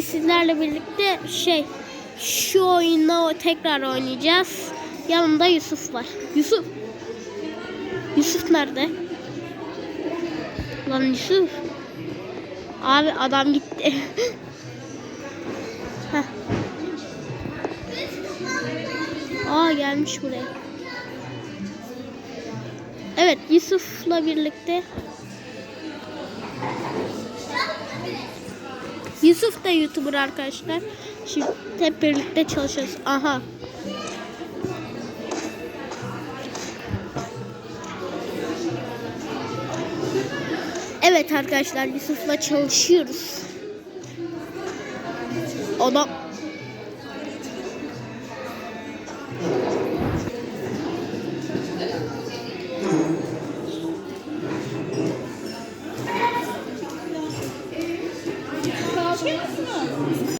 Sizlerle birlikte şey şu oyunu tekrar oynayacağız. Yanımda Yusuf var. Yusuf. Yusuf nerede? Lan Yusuf. Abi adam gitti. Aa gelmiş buraya. Evet Yusuf'la birlikte Yusuf da YouTuber arkadaşlar. Şimdi hep birlikte çalışıyoruz. Aha. Evet arkadaşlar Yusuf'la çalışıyoruz. Adam Çalışıyor musunuz?